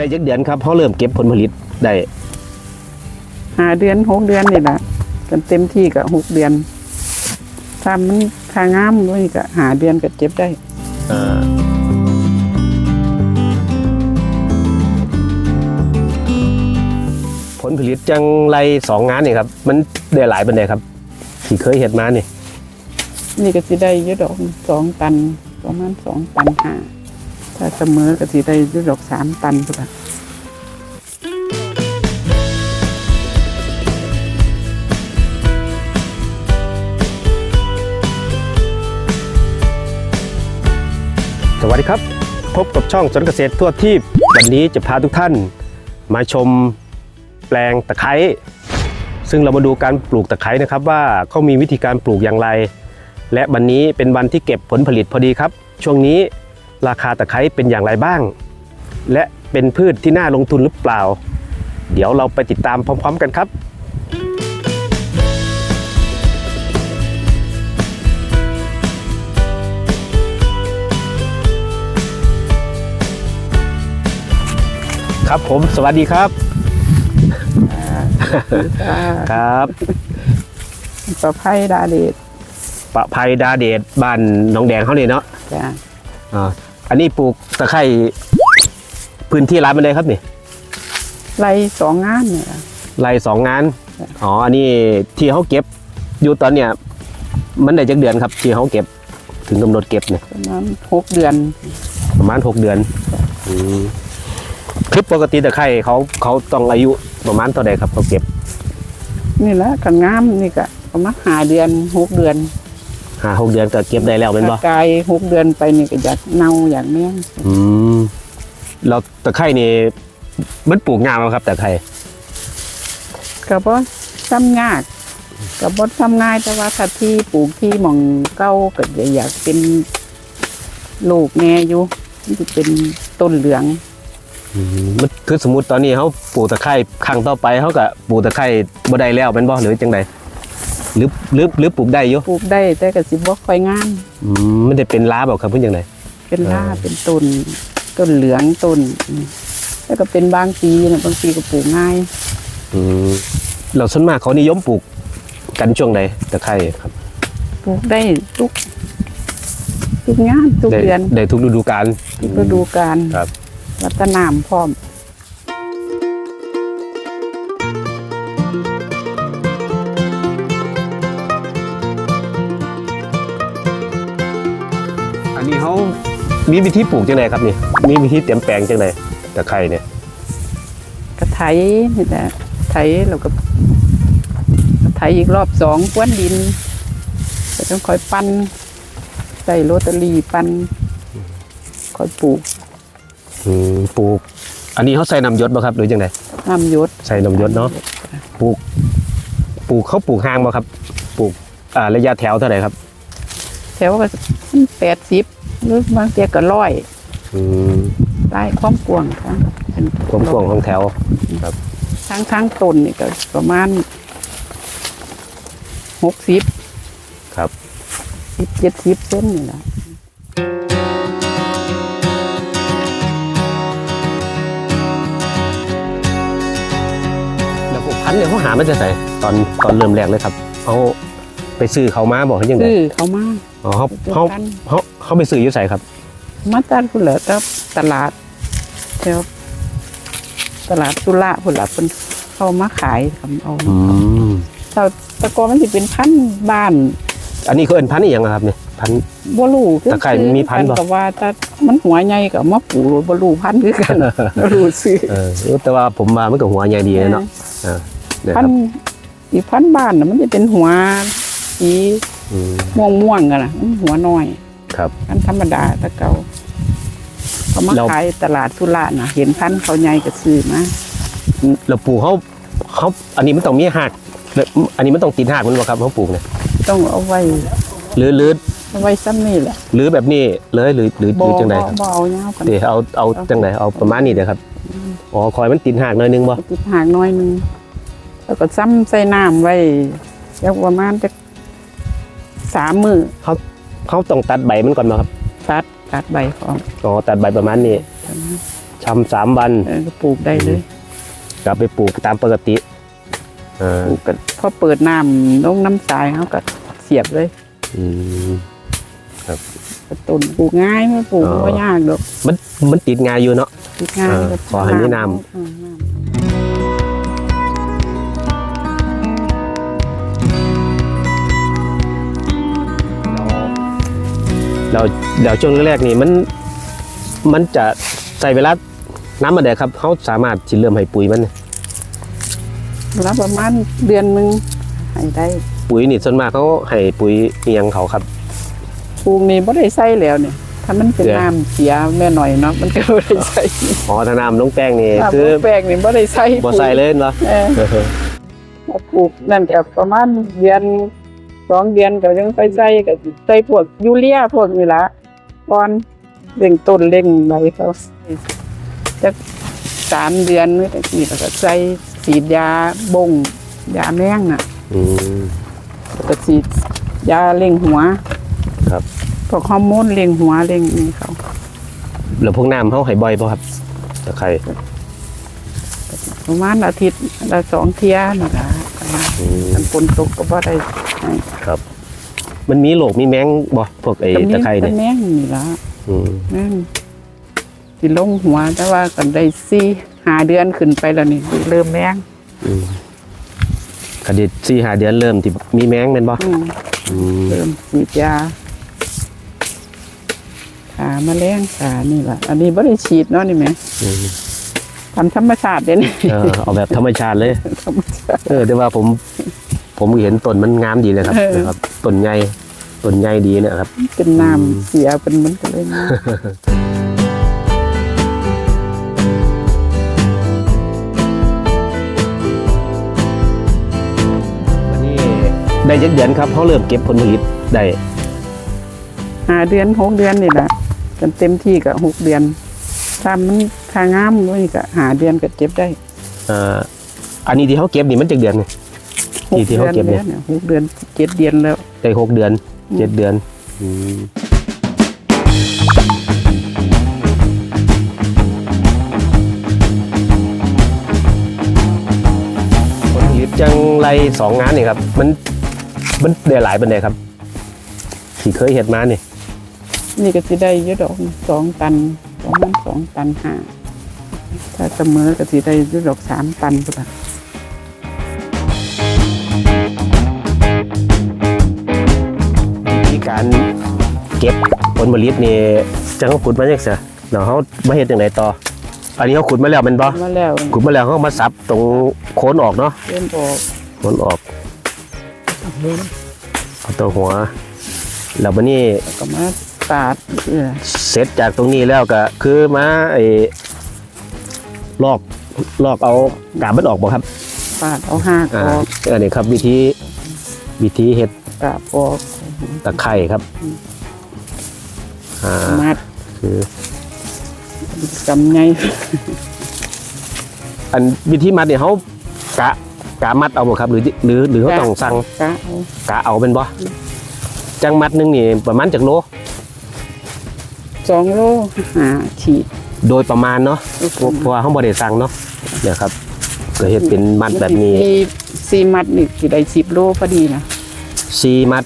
ได้จักเดือนครับเขาเริ่มเก็บผลผลิตได้หาเดือนหกเดือนนี่แหละกันเต็มที่ก็หกเดือนถ้ามันทางงามด้วยก็หาเดือนก็เจ็บได้อ่าผลผลิตจังไรสองงานนี่ครับ มันได้หลายปันไดครับ ที่เคยเห็นมานี่ นี่ก็สิได้อยุดอกสองตันประมาณสองตันห้า ถ้าเสมอก็สิได้ยุดอกสามตันพุ่นละสวัสดีครับ พบกับช่องสวนเกษตรทั่วที่วันนี้จะพาทุกท่านมาชมแปลงตะไคร้ซึ่งเรามาดูการปลูกตะไคร้นะครับว่าเขามีวิธีการปลูกอย่างไร และวันนี้เป็นวันที่เก็บผลผลิตพอดีครับ ช่วงนี้ ราคาตะไคร้เป็นอย่างไรบ้าง และเป็นพืชที่น่าลงทุนหรือเปล่า เดี๋ยวเราไปติดตามพร้อม ๆ กันครับครับผมสวัสดีครับจ้าครับประไพดาเดชประภัยดาเดชบ้านหนองแดงเขาเนี่ยเนาะจ้า อ่าอันนี้ปลูกตะไคร้พื้นที่ร้านมันเลยครับนี่ไล่สองงานเนี่ยล่ะไรสองงาน อ๋อ อันนี้ที่เขาเก็บ อยู่ตอนเนี้ยมันได้จักเดือนครับ ที่เขาเก็บ ถึงกำหนดเก็บเนี่ยประมาณหกเดือน ประมาณหกเดือนอืมคือปกติตะไคร้เขาเขาต้องอายุประมาณเท่าใดครับเขาเก็บ นี่แหละกันงามนี่ก็ประมาณหาเดือนหกเดือน ห้าหกเดือนก็เก็บได้แล้วเป็นบ่ถ้ากายหกเดือนไปนี่ก็อยากเน่าอย่างแม่งอืมเราตะไคร้นี่มันปลูกงามไหมครับตะไคร้ก็บ่ซ้ำยากก็บ่ซ้ำง่ายแต่ว่าถ้าที่ปลูกที่หมองเก้าก็อยากเป็นลูกแง่อยู่มันจะเป็นต้นเหลือง อืมมันคือสมมติตอนนี้เขาปลูกตะไคร้ครั้งต่อไปเขาก็ปลูกตะไคร้บ่ได้แล้วเป็นบ่หรือจังใด หรือหรือหรือปลูกได้อยู่ปลูกได้แต่ก็สิบ่ค่อยงามอืมมันได้เป็นล้าบอกครับเพื่อนจังใดเป็นล่าอ่า เป็นต้นต้นเหลืองต้นนี่แล้วก็เป็นบางปีนะบางปีก็ปลูกง่ายอืมเราส่วนมากเขานิยมปลูกกันช่วงใดตะไคร้ครับปลูกได้ทุก ทุกงานทุกได้เดือนได้ทุกฤดูกาล ทุกฤดูกาลครับ วัฒนามพร้อม อันนี้เขามีวิธีปลูกจังใดครับนี่ มีวิธีเตรียมแปลงจังใดตะไคร้เนี่ยกระไถนี่แหละไถแล้วก็กระไถอีกรอบสองกวนดินก็ต้องคอยปั้นใส่โรตารี่ปั้นคอยปลูกอืมปลูก อันนี้เขาใส่น้ำหยศบ่ครับหรือจังใดน้ำหยศใส่น้ำหยศเนาะปลูก ปลูกเขาปลูกห่างบ่ครับ ปลูกอ่าระยะแถวเท่าไหร่ครับแถวก็แปดสิบหรือบางเตียก็ร้อยอืมได้ความกว้างครับเป็นความกว้างของแถวทั้งทั้งต้นนี่ก็ประมาณหกสิบครับสิบเจ็ดสิบเส้นนี่แหละแล้วพวกพันธุ์เนี่ยเขาหามาจากไหนตอนตอนเริ่มแรกเลยครับเขา ไปซื้อเขามาบอกเขายังไงซื้อเขามาอ๋อเขาเป็นเขาพันธุ์เขาเขาไปซื้ออยู่ใส่ครับมาตัดพุ่นเหลือกับตลาดแถวตลาดสุระพุ่นละเป็นเขามาขายทำเอาอืมแตาตะกอนมันจะเป็นพันธุ์บ้าน อันนี้เขาเอินพันธุ์อหย่างครับเนี่ยพันธุ์บ่รู้ตะไคร้มีพันธุ์บ่กับว่าถ้ามันหัวใหญ่กับมาปลูกบ่รู้พันธุ์คือกันบ่รู้ซื้อเออแต่ว่าผมมามันก็หัวใหญ่ดีเนาะเออเนี่ยคพัรันบธุ์อีกพันธุ์บ้านน่ะมันจะเป็นหัว สีอืมม่วงม่วงๆกันนะมันหัวน้อยครับพันธุ์ธรรมดาแตะเกาเขามาเราขายตลาดสุระน่ะเห็นพันธุ์เขาใหญ่ก็ซื้อมาแล้วปลูกเขาเขาอันนี้มันต้องมีหักแล้วอันนี้มันต้องติดหักมันบ่ครับเขาปลูกเนี่ยต้องเอาไว้หรือหรือเอาไว้ซ้ำนี่แหละหรือแบบนี้เลยหรือหรือหบ่รือจังไดบ่ครับบ่เอาเงากันเดี๋ยวเอาเอาจังไดเอาประมาณนี้เดี๋ยวครับอ๋อคอยมันติดหักหน่อยนึงบ่ติดหางน้อยหนึงแล้วก็ซ้ำใส่น้ำไว้แล้วประมาณจะ สามมือเขาต้องตัดใบมันก่อนมาครับตัดตัดใบของอ๋อตัดใบประมาณนี้ชำสามวันเออก็ปลูกได้เลยกลับไปปลูกตามปกติอ่าปลูกก็พอเปิดน้ำลงน้ำทรายเขาก็เสียบเลยอืมกระตุนปลูกง่ายไม่ปลูกอ๋อไม่ยากดอกมันมันติดงานอยู่เนาะปลูกง่ายเออก็ขอให้มีน้ำเออน้ำ เราเดี๋ยวช่วงแรกๆนี่มันมันจะใส่เวลาน้ำมาแดดครับเขาสามารถสิเริ่มให้ปุ๋ยมันแล้วประมาณเดือนหนึ่งให้ได้ ปุ๋ยนี่ส่วนมากเขาให้ปุ๋ยเอียงเขาครับปลูกนี่บ่ได้ใส่แล้วเนี่ยถ้ามันเป็นเดี๋ยวน้ำเสียแม่หน่อยเนาะมันก็บ่ได้ใส่อ๋อถ้าน้ำลงแป้งนี่น้ำคือแป้งนี่บ่ได้ใส่บ่ใส่เลยเนาะเออถ้าปลูกนั่นก็ประมาณเดือน สองเดือนก็ยังไปใส่ก็ใส่พวกยูเรียพวกนี้ละก่อนเร่งต้นเร่งใบเขาจักสามเดือนนี่แต่นี่แล้วก็ใส่ฉีดยาบงยาแมงน่ะอืมแล้วก็ฉีดยาเร่งหัว ครับพวกฮอร์โมนเร่งหัวเร่งนี่เขาแล้วพวกน้ำเขาให้บ่อยป่ะครับตะไคร้ประมาณอาทิตย์ละสองเที่ยนี่ละอืม มันฝนตกก็บ่ได้ให้ครับ มันมีโรคมีแมงบ่พวกไอ้ก็มีตะไคร้แต่เนี่ยแมงนี่ละอืมแม่งสิลงหัวแต่ว่ากันได้สี่หาเดือนขึ้นไปแล้วนี่เริ่มแมงอืมคดีสี่หาเดือนเริ่มที่มีแมงเป็นบ่อืมอืมเริ่มฉีดยาขาแมลงขานี่ล่ะอันนี้บ่ได้ฉีดเนาะนี่แหม อืมทำธรรมชาติเด้นี่เออเอาแบบธรรมชาติเลย ธรรมชาติ เออแต่ว่าผม ผมเห็นต้นมันงามดีเลยครับเออ นะครับต้นใหญ่ต้นใหญ่ดีเนะครับ เป็นน้ำเสียเป็นมันก็เลยนะวันนี้ได้ยักเดือนครับเขาเริ่มเก็บผลผลิตได้หาเดือนหกเดือนนี่แหละจนเต็มที่ก็หกเดือนถ้ามัน ทางงามนี่ก็หาเดือนก็เจ็บได้อ่าอันนี้ที่เขาเก็บนี่มันจากเดือนไงหกที่ที่เดืเขาอนเก็บเนี่เนี่ยยหกเดือนเจ็ดเดือนแล้ว ได้หกเดือนเจ็ดเดือนอืมผลผลิตจังไรสองงานนี่ครับ มันมันได้หลายปันไดครับที่เคยเห็นมานี่นี่ก็จะได้เยอะดอกสองตันประมาณสองตันห้า ถ้าเสมอก็จะได้เยอะดอกสามตันก็ได้วิธีการเก็บผลผลิตนี่จะเขาขุดมาจากเสียเดี๋ยวเขามาเห็ดอย่างไรต่อ อันนี้เขาขุดมาแล้วแมันบ่มาแล้วขุดมาแล้วเขาก็มาสับตรงโคนออกเนาะเริ่มออกโคนออกเอาตัวหัวแล้ววันนี้แล้วก็มาปาดเออเสร็จจากตรงนี้แล้วก็คือมาไอ้ ลอกลอกเอากาบมันออกบ่ครับปาดเอาหากอ่าออกอันนี้ครับวิธีวิธีเห็ดกาบออกตะไคร่ครับอ่ามัดคือกำไงอันวิธีมัดเนี่ยเขากะกะมัดเอาบ่ครับหรือหรือหรือเขาต้องสั่งกะเอากะเอาเป็นบ่จังมัดหนึงนี่ประมาณจากโล สองโลหาฉีด โดยประมาณเนาะเพราะว่าเขาบ่ได้สั่งเนาะเนี่ยครับก็เฮ็ดเป็นมัดแบบนี้มีสี่มัดนี่สิได้สิบโลพอดีนะสี่มัด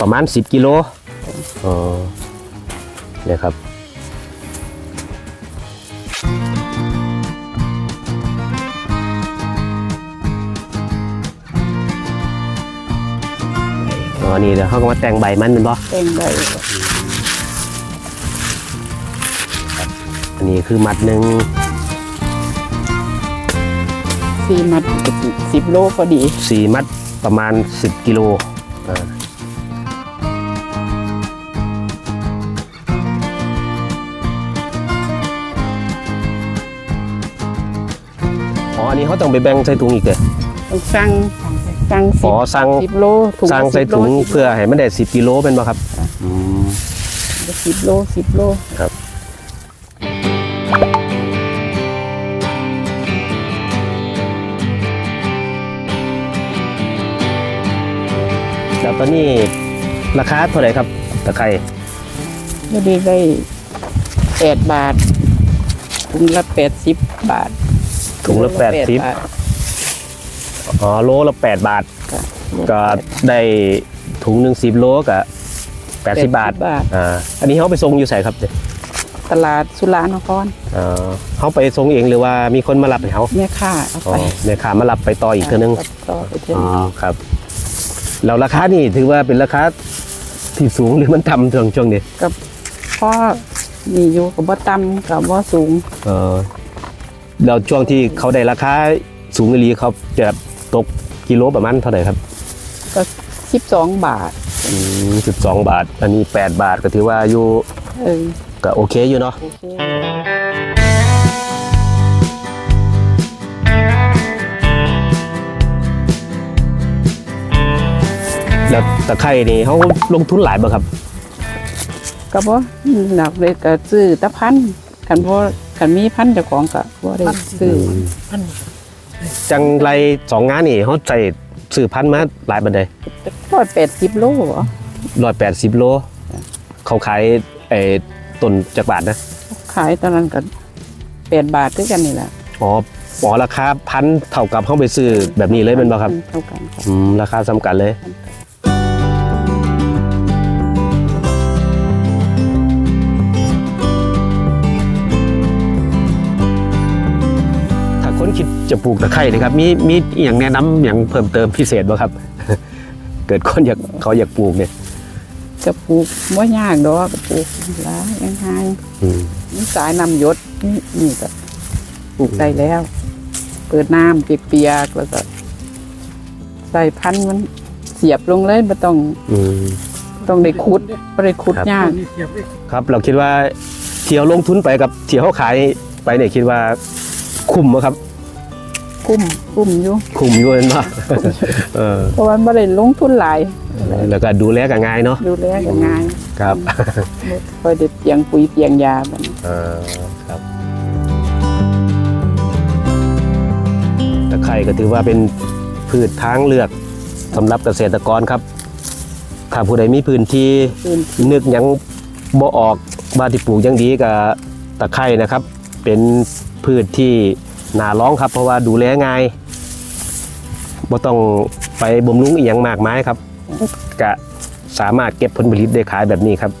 ประมาณ10กิโลอ๋อเนี่ยครับอ๋อนี่เดี๋ยวเขาก็มาแต่งใบมันเป็นบ่แต่งได้ อันนี้คือมัดหนึ่งสี่มัดก็สิสิบโลพอดี สี่มัดประมาณ 10 กิโลอ่าอ๋ออันนี้เขาต้องไปแบ่งใส่ถุงอีกเด้อต้องสั่งสั่งสิอ๋อบสั่งสิบโลถุงสั่งใส่ถุงเพื่อให้มันได้10กิโลเป็นบ่ครับอืมสิบโลสิบโลครับ แล้วตอนนี้ราคาเท่าไหร่ครับตะไคร้ไม่ได้ได้แปดบาทถุงละแปดสิบบาทถุงละโแปดสิบาทอ๋อโลละแปดบาทค่ะก็ได้ถุงหนึ่งสิบโลก็แปดสิบบาทบาทอ่าอันนี้เขาไปส่งอยู่ใส่ครับเนี่ยตลาดสุรานครเอ่อเขาไปส่งเองหรือว่ามีคนมารับให้เขาแม่ค้าเอาอ๋อไปเนี่ยขามารับไปต่ออีกเท่านึงต่อไปเท่าอ๋อนึงครับ แล้วราคานี่ถือว่าเป็นราคาที่สูงหรือมันต่ำช่วงช่วงนี้กับพ่อมีอยู่กับบ่ต่ำกับบ่สูงเออแล้วช่วงที่เขาได้ราคาสูงอีหลีเขาจะตกกิโลประมาณเท่าไหร่ครับ ก็สิบสองบาทสิบสองบาท อันนี้แปดบาทก็ถือว่าอยู่เออก็โอเคอยู่เนาะ โอเค แล้วตะไคร่นี่เขาลงทุนหลายบ่ครับก็บ่หนักเลยก็ซื้อแตะพันคันบ่คันมีพันเจ้าของก็บ่ได้ซื้อจังไรสองงานนี่เขาใส่สื่อพันธุ์มาหลายบันไดร้อยแปดสิบโลเหรอร้อยแปดสิบโล เขาขายไอ้ต้นจักรบาทนะ ขายตอนนั้นก็แปดบาทด้วยกันนี่แหละอ๋ออ๋อราคาพันเท่ากับเขาไปซื้อแบบนี้เลยเป็นบ่ครับ เท่ากันครับอืมราคาสำคัญเลย จะปลูกตะไคร้นะครับ มีมีอหย่างแนะนำอย่างเพิ่มเติมพิเศษบ่ครับ เกิดคนอยากเขาอยากปลูกเนี่ยจะปลูกว่ายากดอกก็ปลูกหลายง่ายอืมๆนี่สายน้ำหยศนี่นี่ก็ปลูกได้แล้ว เปิดน้ำเปียกๆแล้วก็ ใส่พันธุ์มันเสียบลงเลยไม่ต้องอืมต้องได้ขุดไม่ได้ขุดครับยากครับ เราคิดว่าเที่ยวลงทุนไปกับเที่ยวเขาขายไปเนี่ยคิดว่าคุ้มไหมครับ คุ้มคุ้มอยู่คุ้มอยู่เห็นปะเออเพราะว่าไม่ได้ลงทุนหลายแล้วก็ดูแลกันง่ายเนาะดูแลกันง่ายครับบ่ค่อยได้เปียงปุ๋ยเปียงยาบัดนี้เออครับตะไคร่ก็ถือว่าเป็นพืชทางเลือกสำหรับเกษตรกรครับ ถ้าผู้ใดมีพื้นที่พื้นนึกหยังบ่ออกบ้านที่ปลูกหยังดีกับตะไคร่นะครับ เป็นพืชที่ น้าร้องครับ เพราะว่าดูแลง่ายบ่ต้องไปบ่มลุงอีหยังมากมายครับก็สามารถเก็บผลผลิตได้ขายแบบนี้ครับ